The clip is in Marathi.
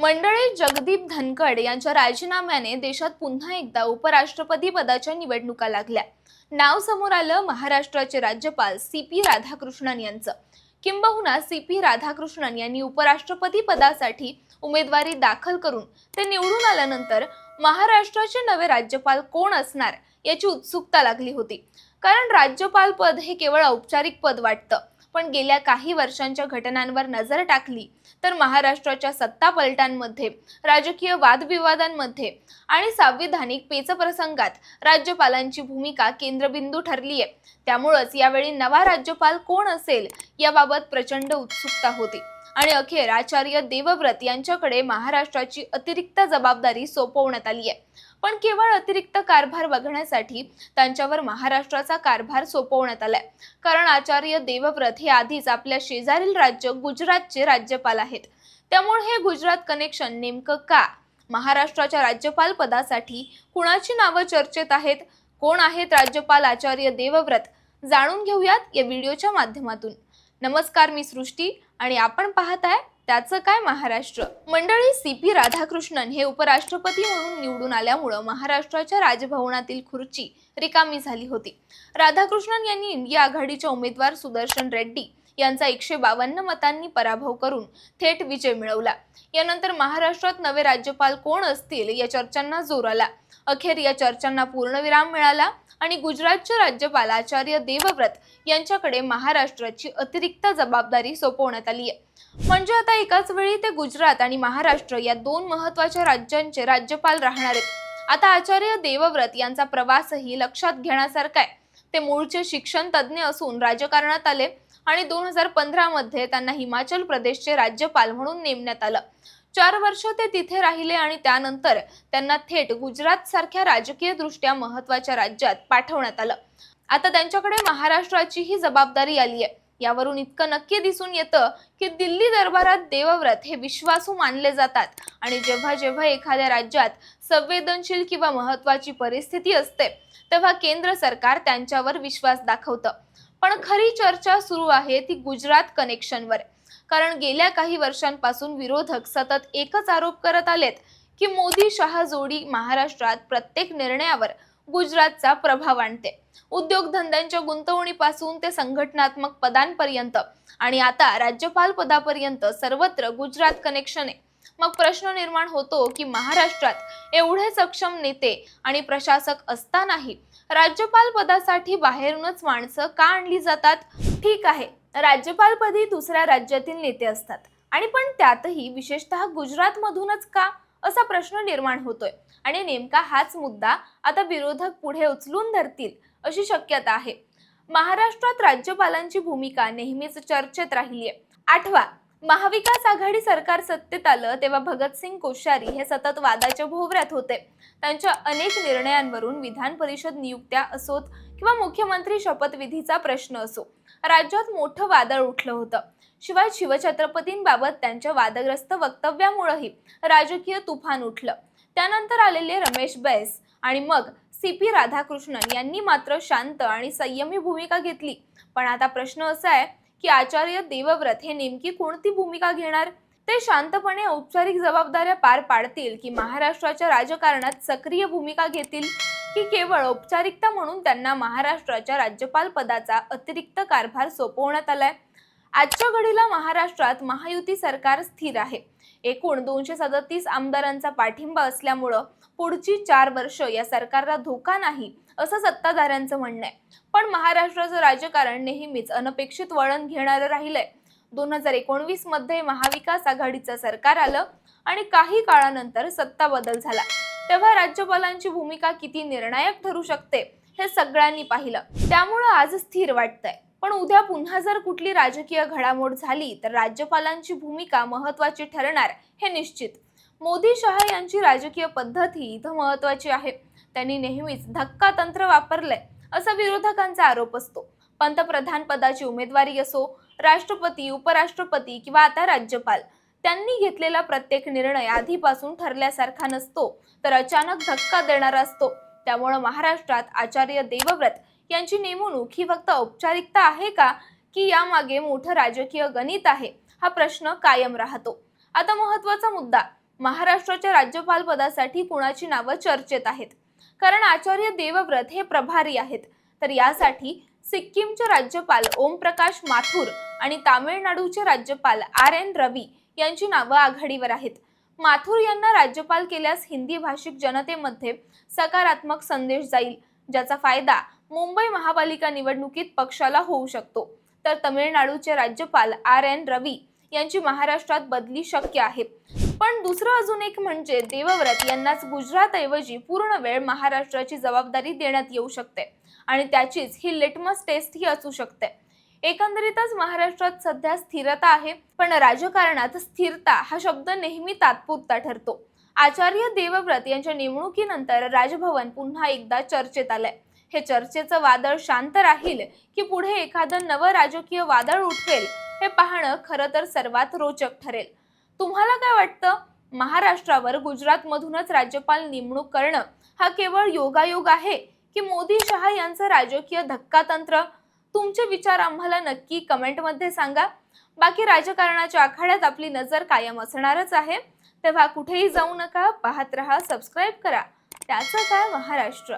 मंडळी जगदीप धनखड यांच्या राजीनाम्याने देशात पुन्हा एकदा उपराष्ट्रपती पदाच्या निवडणुका लागल्या. नाव समोर आलं महाराष्ट्राचे राज्यपाल सी पी राधाकृष्णन यांचं. किंबहुना सी पी राधाकृष्णन यांनी उपराष्ट्रपती पदासाठी उमेदवारी दाखल करून ते निवडून आल्यानंतर महाराष्ट्राचे नवे राज्यपाल कोण असणार याची उत्सुकता लागली होती. कारण राज्यपाल पद हे केवळ औपचारिक पद वाटतं. पण गेल्या काही वर्षांच्या घटनांवर नजर टाकली तर महाराष्ट्राच्या सत्ता पलटांमध्ये राजकीय वादविवादांमध्ये आणि संविधानिक पेचप्रसंगात राज्यपालांची भूमिका केंद्रबिंदू ठरली आहे त्यामुळंच यावेळी नवा राज्यपाल कोण असेल याबाबत प्रचंड उत्सुकता होती. आणि अखेर आचार्य देवव्रत यांच्याकडे महाराष्ट्राची अतिरिक्त जबाबदारी सोपवण्यात आली आहे. पण केवळ अतिरिक्त कारभार बघण्यासाठी त्यांच्यावर महाराष्ट्राचा कारभार सोपवण्यात आलाय. कारण आचार्य देवव्रत हे आधीच आपल्या शेजारील राज्य गुजरातचे राज्यपाल आहेत. त्यामुळे हे गुजरात कनेक्शन नेमकं का? महाराष्ट्राच्या राज्यपाल पदासाठी कुणाची नावं चर्चेत आहेत? कोण आहेत राज्यपाल आचार्य देवव्रत? जाणून घेऊयात या व्हिडिओच्या माध्यमातून. नमस्कार मी सृष्टी आणि आपण पाहत आहे त्याचं काय महाराष्ट्र. मंडळी सी पी राधाकृष्णन हे उपराष्ट्रपती म्हणून निवडून आल्यामुळं महाराष्ट्राच्या राजभवनातील खुर्ची रिकामी झाली होती. राधाकृष्णन यांनी इंडिया आघाडीच्या उमेदवार सुदर्शन रेड्डी यांचा एकशे बावन्न मतांनी पराभव करून थेट विजय मिळवला. यानंतर महाराष्ट्रात नवे राज्यपाल कोण असतील या चर्चांना जोर आला. अखेर या चर्चांना पूर्णविराम मिळाला. आणि गुजरातचे राज्यपाल आचार्य देवव्रत यांच्याकडे महाराष्ट्राची अतिरिक्त जबाबदारी सोपवण्यात आली आहे. म्हणजे आता एकाच वेळी ते गुजरात आणि महाराष्ट्र या दोन महत्त्वाच्या राज्यांचे राज्यपाल राहणार आहेत. आता आचार्य देवव्रत यांचा प्रवासही लक्षात घेण्यासारखा आहे. ते मूळचे शिक्षण तज्ज्ञ असून राजकारणात आले आणि दोन हजार पंधरामध्ये त्यांना हिमाचल प्रदेशचे राज्यपाल म्हणून नेमण्यात आलं. चार वर्ष ते तिथे राहिले आणि त्यानंतर त्यांना थेट गुजरात सारख्या राजकीय दृष्ट्या महत्त्वाच्या राज्यात पाठवण्यात आलं. आता त्यांच्याकडे महाराष्ट्राची ही जबाबदारी आली आहे यावरून इतकं नक्की दिसून येतं की दिल्ली दरबारात देवव्रत हे विश्वासू मानले जातात आणि जेव्हा जेव्हा एखाद्या राज्यात संवेदनशील किंवा महत्वाची परिस्थिती असते तेव्हा केंद्र सरकार त्यांच्यावर विश्वास दाखवतं. पण खरी चर्चा सुरू आहे ती गुजरात कनेक्शनवर कारण गेल्या काही वर्षांपासून विरोधक सतत एकच आरोप करत आलेत की मोदी शहा जोडी महाराष्ट्रात प्रत्येक निर्णयावर गुजरातचा प्रभाव आणते. उद्योगधंद्यांच्या गुंतवणुकीपासून ते संघटनात्मक पदांपर्यंत आणि आता राज्यपाल पदापर्यंत सर्वत्र गुजरात कनेक्शन आहे. मग प्रश्न निर्माण होतो की महाराष्ट्रात एवढे सक्षम नेते आणि प्रशासक असतानाही राज्यपाल पदासाठी बाहेरूनच माणसं का आणली जातात? ठीक आहे. राज्यपालपदी दुसऱ्या राज्यातील नेते असतात. आणि पण त्यातही विशेषतः गुजरातमधूनच का? असा प्रश्न निर्माण होतोय. आणि नेमका हाच मुद्दा आता विरोधक पुढे उचलून धरतील अशी शक्यता आहे. महाराष्ट्रात राज्यपालांची भूमिका नेहमीच चर्चेत राहिली आहे आठवा महाविकास आघाडी सरकार सत्तेत आलं तेव्हा भगतसिंग कोश्यारी हे सतत वादाच्या भोवऱ्यात होते. त्यांच्या अनेक निर्णयांवरून विधान परिषद नियुक्त्या असोत किंवा मुख्यमंत्री शपथविधीचा प्रश्न असो राज्यात मोठं वादळ उठलं होतं. शिवाय शिवछत्रपतींबाबत त्यांच्या वादग्रस्त वक्तव्यामुळेही राजकीय तुफान उठलं. त्यानंतर आलेले रमेश बैस आणि मग सी पी राधाकृष्णन यांनी मात्र शांत आणि संयमी भूमिका घेतली. पण आता प्रश्न असा आहे की आचार्य देवव्रत हे नेमकी कोणती भूमिका घेणार? ते शांतपणे औपचारिक जबाबदाऱ्या पार पाडतील की महाराष्ट्राच्या राजकारणात सक्रिय भूमिका घेतील की केवळ औपचारिकता म्हणून त्यांना महाराष्ट्राच्या राज्यपाल पदाचा अतिरिक्त कारभार सोपवण्यात आलाय? आजच्या घडीला महाराष्ट्रात महायुती सरकार स्थिर आहे. एकूण दोनशे सदतीस आमदारांचा पाठिंबा असल्यामुळं पुढची चार वर्ष या सरकारला धोका नाही असं सत्ताधाऱ्यांचं म्हणणं आहे. पण महाराष्ट्राचं राजकारण नेहमीच अनपेक्षित वळण घेणारं राहिलंय. दोन हजार एकोणवीसमध्ये महाविकास आघाडीचं सरकार आलं आणि काही काळानंतर सत्ता बदल झाला. तेव्हा राज्यपालांची भूमिका किती निर्णायक ठरू शकते हे सगळ्यांनी पाहिलं. त्यामुळं आज स्थिर वाटतंय. पण उद्या पुन्हा जर कुठली राजकीय घडामोड झाली तर राज्यपालांची भूमिका महत्वाची ठरणार हे निश्चित. मोदी शहा यांची राजकीय पद्धत ही इथं महत्वाची आहे. त्यांनी नेहमीच धक्का तंत्र वापरलंय असा विरोधकांचा आरोप असतो. पंतप्रधान पदाची उमेदवारी असो राष्ट्रपती उपराष्ट्रपती किंवा आता राज्यपाल त्यांनी घेतलेला प्रत्येक निर्णय आधीपासून ठरल्यासारखा नसतो तर अचानक धक्का देणारा असतो. त्यामुळं महाराष्ट्रात आचार्य देवव्रत यांची नेमणूक ही फक्त औपचारिकता आहे का? की यामागे मोठं राजकीय गणित आहे? हा प्रश्न कायम राहतो. आता महत्त्वाचा मुद्दा महाराष्ट्राच्या राज्यपाल पदासाठी कुणाची नावं चर्चेत आहेत? कारण आचार्य देवव्रत हे प्रभारी आहेत. तर यासाठी सिक्कीमचे राज्यपाल ओमप्रकाश माथुर आणि तामिळनाडूचे राज्यपाल आर एन रवी यांची नावं आघाडीवर आहेत. माथुर यांना राज्यपाल केल्यास हिंदी भाषिक जनतेमध्ये सकारात्मक संदेश जाईल ज्याचा फायदा मुंबई महापालिका निवडणुकीत पक्षाला होऊ शकतो. तर तमिळनाडूचे राज्यपाल आर एन रवी यांची महाराष्ट्रात बदली शक्य आहे. पण दुसरं अजून एक म्हणजे देवव्रत यांनाच गुजरातऐवजी पूर्ण वेळ महाराष्ट्राची जबाबदारी देण्यात येऊ शकते. आणि त्याचीच ही लिटमस टेस्ट ही असू शकते. एकंदरीतच महाराष्ट्रात सध्या स्थिरता आहे पण राजकारणात स्थिरता हा शब्द नेहमी तात्पुरता ठरतो. आचार्य देवव्रत यांच्या नेमणुकीनंतर राजभवन पुन्हा एकदा चर्चेत आलंय. हे चर्चेचं वादळ शांत राहील की पुढे एखादं नवं राजकीय वादळ उठवेल हे पाहणं खरं तर सर्वात रोचक ठरेल. तुम्हाला काय वाटतं? महाराष्ट्रावर गुजरातमधूनच राज्यपाल नेमणूक करणं हा केवळ योगायोग आहे की मोदी शहा यांचं राजकीय धक्कातंत्र? तुमचे विचार आम्हाला नक्की कमेंटमध्ये सांगा. बाकी राजकारणाच्या आखाड्यात आपली नजर कायम असणारच आहे. तेव्हा कुठेही जाऊ नका पाहत रहा सबस्क्राईब करा. त्याचं काय महाराष्ट्र?